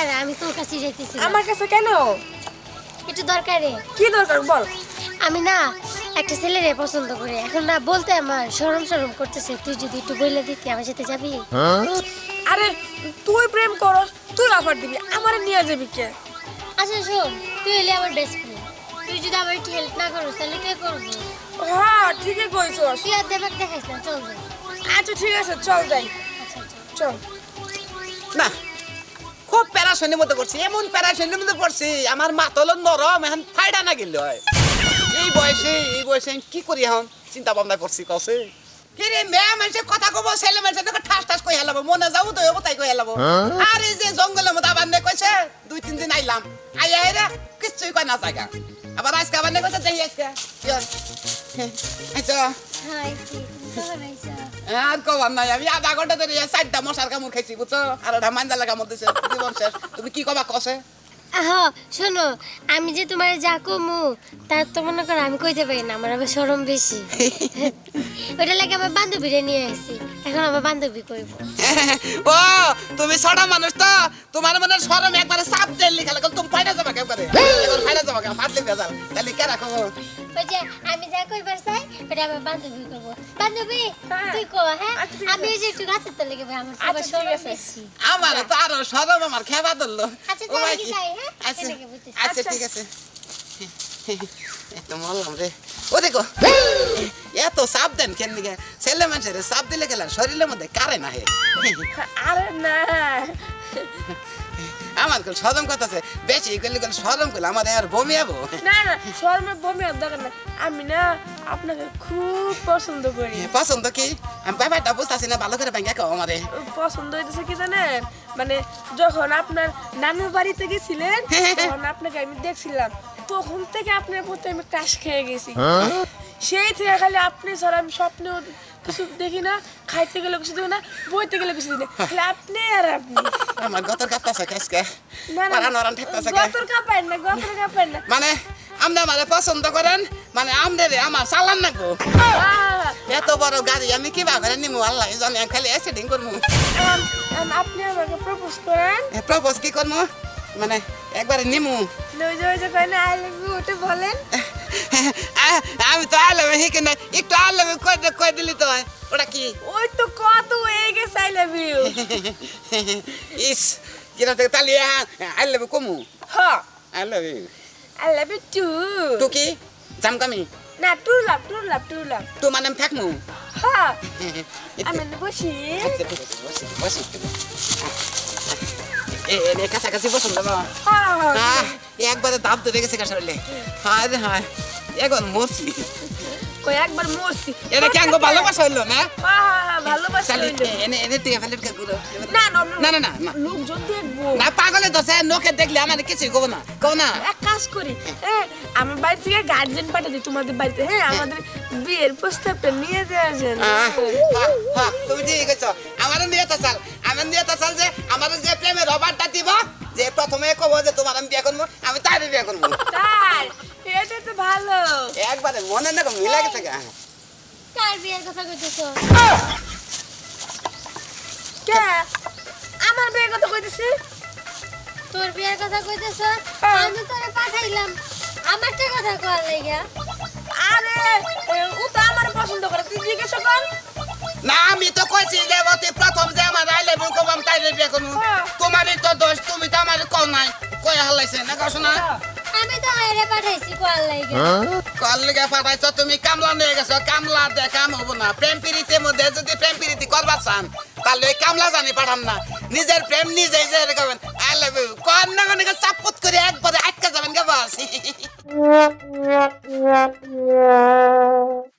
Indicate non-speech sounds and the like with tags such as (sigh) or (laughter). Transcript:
আরে আমি তোর কাছে যাইতেছি আমার কাছে কেন? একটু দরকারে কি দরকার বল। আমি না একটা ছেলেরে পছন্দ করি। এখন না বলতে আমার শরম শরম করতেছে। তুই যদি একটু বলে দিতি আমার সাথে যাবি? আরে তুই প্রেম করস তুই অফার দিবি। আমারে নিয়ে যাবি কে? আচ্ছা শোন তুই হলে আমার বেস্ট ফ্রেন্ড তুই যদি আমার একটু হেল্প না করিস তাহলে কে করব? হ্যাঁ ঠিকই কইছস। তুই আর দেবাক দেখাইস না চল যাই। আচ্ছা ঠিক আছে চল যাই। আচ্ছা আচ্ছা। চল। না খুব প্যারাশনের মতো করছি এমন প্যারাশনের মতো করছি আমার মাতল নরম এখন ফাইডা না গেল হয়। এই বয়সে এই বয়সে আমি কি করি এখন? চিন্তা ভাবনা করছি কসে। কিরে মেয়ে মানুষের কথা কব ছেলে মানুষের তোকে ঠাস ঠাস কই হেলাবো মনে যাও তো তাই কই হেলাবো আরে যে জঙ্গলের মতো আবার নে কইছে দুই তিন দিন আইলাম। আইয়া হেরা কিচ্ছুই কয় না জায়গা আবার আজকে আবার নে কইছে যাই আজকে? আচ্ছা আর কবার নাই আমি আধা ঘণ্টা ধরে চারটা মশার কামড় খাইছি বুঝছ আর ওটা মাইন্দালের কামড় দিছে জীবন শেষ তুমি কি কবা কসে হ্যাঁ শোনো আমি যে তোমার যা কমু তার তো মনে করো আমি কইতে পারি না আমার আবার সরম বেশি। (laughs) ওইটা লাগে আমার বান্ধবীরে নিয়ে আসি এখন আমার বান্ধবী কইব। (laughs) ও তুমি ছড়া মানুষ তো। তোমার মনে সরম একবারে সাপ জেল লিখা লাগল তুমি ফাইনা যাবা কেউ করে? ফাইনা যাবা কেউ ফাটলে বেজাল তাহলে কে রাখো? ওই যে আমি যা কইবার চাই ওটা আমার বান্ধবী করব বান্ধবী হ্যাঁ। তুই কো হ্যাঁ? আচ্ছা, আমি এই যে একটু গাছের তলে গেবে আমার সবার আচ্ছা, সরম বেশি। আমার তো আরও সরম আমার খেবা ধরলো। আচ্ছা, ও কি কি? হ্যাঁ? আচ্ছা আচ্ছা। ঠিক আছে। (laughs) এত মরলাম রে। ও দেখো। এত সাপ দেন কেন দিকে? ছেলে মানুষের সাপ দিলে গেলে শরীরের মধ্যে কারে না হে আরে না। আমার কল সরম কথা আছে বেশি করলে কল সরম করলে আমার আর বমি যাব না না বমি আর দরকার না আমি না আপনাকে খুব পছন্দ করি। পছন্দ কি? আমি ব্যাপারটা বুঝতেছি না ভালো করে ব্যাংকে কও আমারে পছন্দ হইতেছে কি জানেন? মানে যখন আপনার নানুর বাড়িতে গেছিলেন তখন আপনাকে আমি দেখছিলাম। তখন থেকে আপনার প্রতি আমি ক্রাশ খেয়ে গেছি। সেই থেকে খালি আপনি ছাড়া আমি স্বপ্নেও কিছু দেখি না খাইতে গেলে কিছু দেখি না বইতে গেলে কিছু দেখি না। খালি আপনি আর আপনি আমার গতর কাপতাছে কাজকে না না পারান ওরান ঠেকতাছে কে? গতর কাপেন না গতর কাপেন না। মানে আপনি আমারে পছন্দ করেন? মানে আমদের আমার চালান নাকবো আহ, এত বড় গাড়ি আমি কিবা করে নিমু? আল্লাহ জানে খালি অ্যাক্সিডেন্ট করব আপনি আমাকে প্রপোজ করেন। প্রপোজ কি করব মানে একবারে নিমু। ওই যে ওই যে কয় না? আই লাভ ইউ ওটা বলেন। আমি তো আলমে হিকে না? একটু আলমে কই কই দিলি তো ওটা কি? ওই তো কত হয়ে গেছে (laughs) আই লাভ ইউ ইস কিনা থেকে তালি আলমে কমু? হ্যাঁ আলমে আই লাভ ইউ টু। তো কি? জামকামি না to love to love to love. তো মানে আমি থাকমু? হ্যাঁ (laughs) আমি বসি। আচ্ছা বসি বসি এ এ কাছাকাছি পছন্দ বা হ্যাঁ আহ, একবারে দাব ধরে গেছে কাছে হইলে হায় হায়। এখন মরছি। কই একবার মরছি। এটা কি আঙ্গ ভালোবাসা হইল না? ভালোবাসা হইল। এনে এনে তুই ফেলে গুলো না না না না না না লোকজন দেখব। না পাগলে দশে নোকে দেখলে আমার কিছুই কব না কব না। এক কাজ করি আমার বাড়ি থেকে গার্জেন পাঠিয়ে তোমাদের বাড়িতে হ্যাঁ? আমাদের বিয়ের প্রস্তাবটা নিয়ে দেওয়ার জন্য আহ, তুমি ঠিক কইছো। আমার নিয়ে তো চাল আমার নিয়ে তো চাল যে আমার যে প্রেমের রবারটা দিব যে প্রথমে কব যে তোমার আমি বিয়ে করব আমি তাই বিয়ে করব। তাই? ভালো। একবারে মনে না মিলা গেছে গা। কার বিয়ের কথা কইতেছো? কে? আমার বিয়ের কথা কইতেছি? তোর বিয়ের কথা কইতেছো? হ্যাঁ। আমি তোরে পাঠাইলাম। আমারটা কথা কল লাগা আরে ও তো আমার পছন্দ করে। তুই জিজ্ঞেস কর। না আমি তো কইছি যে অতি প্রথম যে আমার আইলে বউ কব আমি তাই বিয়ে করব হ্যাঁ। তোমারই তো দোষ তুমি তো আমার কও নাই। কই হালাইছে না কও শোনা? আমি তো হাইরে পাঠাইছি কল লাগা কল লিগে পাঠাইছো? তুমি কামলা নিয়ে গেছো কামলা দে কাম হব না। প্রেম প্রীতির মধ্যে যদি প্রেম প্রীতি করবার চান তাহলে কামলা জানি পাঠান না। নিজের প্রেম নিজেই যে করবেন আই লাভ ইউ। কর না কোন চাপত করে একবারে আটকা যাবেন গে বাস। (laughs)